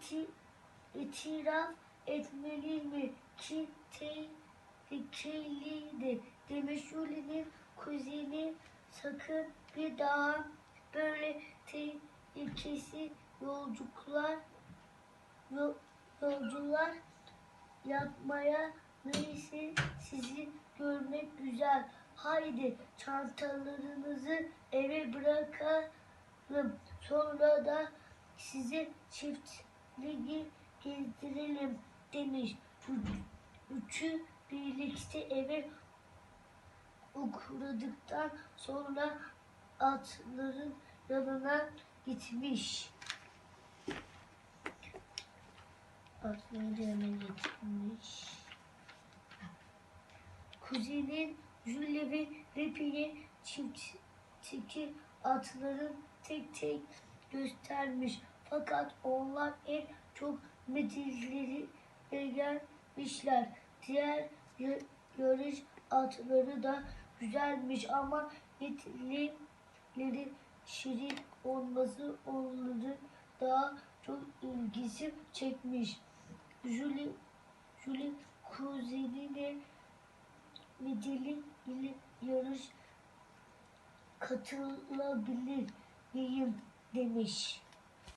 iti, itiraf etmeli mi ki tehlikeliydi demiş Juli'nin kuzeni sakın bir daha böyle tehlikesi yolculuklar yol, yolcular yapmaya neyse sizi görmek güzel. Haydi çantalarınızı eve bırakalım. Sonra da sizi çiftliği gezdirelim demiş. Üç- Üçü birlikte eve uğradıktan sonra atların yanına gitmiş. Atların yanına gitmiş. Kuzenin Julie ve Repi'ye çiftçiki atların tek tek göstermiş. Fakat onlar en çok medilleri gelmişler. Diğer ya- yarış atları da güzelmiş ama yetileri şirin olması onların daha çok ilgisi çekmiş. Julie, Julie kuzenine medeli ile yarış katılabilir miyim demiş.